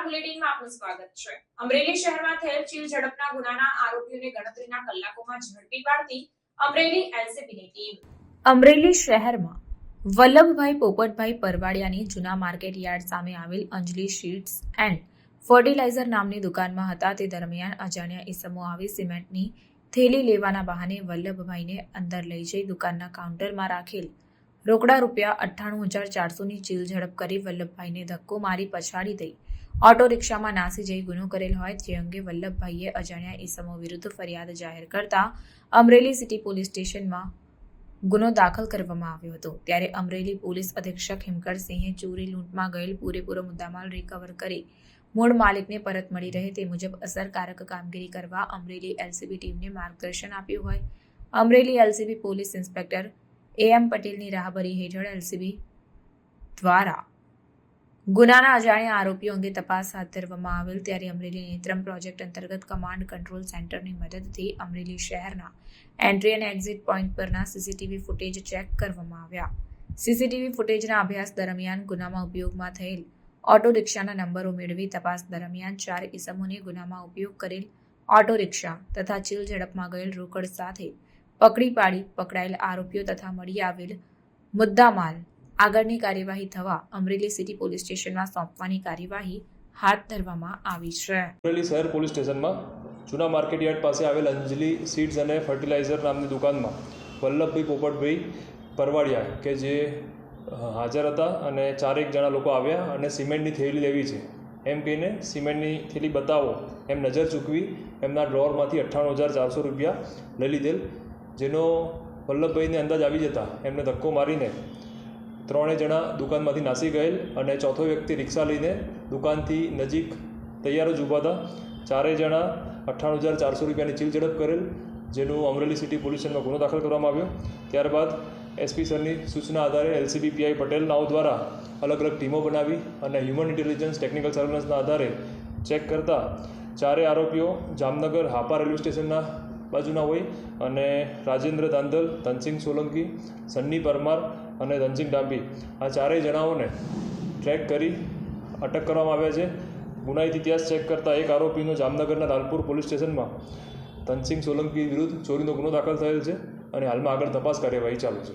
આપનું સ્વાગત છે. અમરેલી શહેરમાં થયેલ ચીલ ઝડપના ગુનાના આરોપીઓને ગણતરીના કલાકોમાં ઝડપી પાડતી અમરેલી એલસીબીની ટીમ. અમરેલી શહેરમાં વલ્લભભાઈ પોપટભાઈ પરવાડિયાની જૂના માર્કેટ યાર્ડ સામે આવેલ અંજલિ શીટ્સ એન્ડ ફર્ટિલાઇઝર નામની દુકાનમાં હતા. તે દરમિયાન અજાણ્યા ઈસમો આવી સિમેન્ટની થેલી લેવાના બહાને વલ્લભભાઈને અંદર લઈ જઈ દુકાનના કાઉન્ટરમાં રાખેલ રોકડા રૂપિયા અઠ્ઠાણું હજાર ચારસોની ચીલ ઝડપ કરી વલ્લભભાઈને ધક્કો મારી પછાડી દઈ. ઓટો રિક્ષામાં નાસી જઈ ગુનો કરેલ હોય જે અંગે વલ્લભભાઈએ અજાણ્યા ઈસમો વિરુદ્ધ ફરિયાદ જાહેર કરતા અમરેલી સિટી પોલીસ સ્ટેશનમાં ગુનો દાખલ કરવામાં આવ્યો હતો. ત્યારે અમરેલી પોલીસ અધિક્ષક હિમકરસિંહે ચોરી લૂંટમાં ગયેલ પૂરેપૂરો મુદ્દામાલ રિકવર કરી મૂળ માલિકને પરત મળી રહે તે મુજબ અસરકારક કામગીરી કરવા અમરેલી એલસીબી ટીમને માર્ગદર્શન આપ્યું હોય. Amreli LCB police inspector A M પટેલની રાહબરી હેઠળ એલસીબી દ્વારા ગુનાના અજાણ્યા આરોપીઓ અંગે તપાસ હાથ ધરવામાં આવેલ ત્યારે અમરેલી નેત્રમ પ્રોજેક્ટ અંતર્ગત કમાન્ડ કંટ્રોલ સેન્ટરની મદદથી અમરેલી શહેરના એન્ટ્રી અને એક્ઝિટ પોઈન્ટ પરના સીસીટીવી ફૂટેજ ચેક કરવામાં આવ્યા. સીસીટીવી ફૂટેજના અભ્યાસ દરમિયાન ગુનામાં ઉપયોગમાં થયેલ ઓટો રિક્ષાના નંબરો મેળવી તપાસ દરમિયાન ચાર ઇસમોને ગુનામાં ઉપયોગ કરેલ ઓટો રિક્ષા તથા ચીલ ઝડપમાં ગયેલ રોકડ સાથે પકડી પાડી પકડાયેલ આરોપીઓ તથા મળી આવેલ મુદ્દામાલ આગળની કાર્યવાહી થવા અમરેલી સિટી પોલીસ સ્ટેશનમાં સોંપવાની કાર્યવાહી હાથ ધરવામાં આવી છે. અમરેલી શહેર પોલીસ સ્ટેશનમાં જૂના માર્કેટ યાર્ડ પાસે આવેલ અંજલિ સીડ્સ અને ફર્ટિલાઇઝર નામની દુકાનમાં વલ્લભભાઈ પોપટભાઈ પરવાડિયા કે જે હાજર હતા અને ચારેક જણા લોકો આવ્યા અને સિમેન્ટની થેલી લેવી છે. એમ કહીને સિમેન્ટની થેલી બતાવો એમ નજર ચૂકવી એમના ડ્રોરમાંથી અઠ્ઠાણું હજાર ચારસો રૂપિયા લઈ લીધેલ. જેનો વલ્લભભાઈને અંદાજ આવી જતા એમને ધક્કો મારીને ત્રણેય જણા દુકાનમાંથી નાસી ગયેલ અને ચોથો વ્યક્તિ રિક્ષા લઈને દુકાનથી નજીક તૈયાર જ ઊભા હતા. ચારેય જણા અઠ્ઠાણું હજાર ચારસો રૂપિયાની ચીલ ઝડપ કરેલ, જેનું અમરેલી સિટી પોલીસ સ્ટેશનમાં ગુનો દાખલ કરવામાં આવ્યો. ત્યારબાદ એસપી સરની સૂચના આધારે એલસીબી પીઆઈ પટેલ નાવ દ્વારા અલગ અલગ ટીમો બનાવી અને હ્યુમન ઇન્ટેલિજન્સ ટેકનિકલ સર્વેલન્સના આધારે ચેક કરતા ચારે આરોપીઓ જામનગર હાપા રેલવે સ્ટેશનના બાજુના હોય અને રાજેન્દ્ર દાંધલ ધનસિંહ સોલંકી, સન્ની પરમાર અને ધનસિંહ ડાંબી આ ચારેય જણાઓને ટ્રેક કરી અટક કરવામાં આવ્યા છે. ગુનાહિત ઇતિહાસ ચેક કરતા એક આરોપીનો જામનગરના લાલપુર પોલીસ સ્ટેશનમાં ધનસિંહ સોલંકી વિરુદ્ધ ચોરીનો ગુનો દાખલ થયેલ છે અને હાલમાં આગળ તપાસ કાર્યવાહી ચાલુ છે.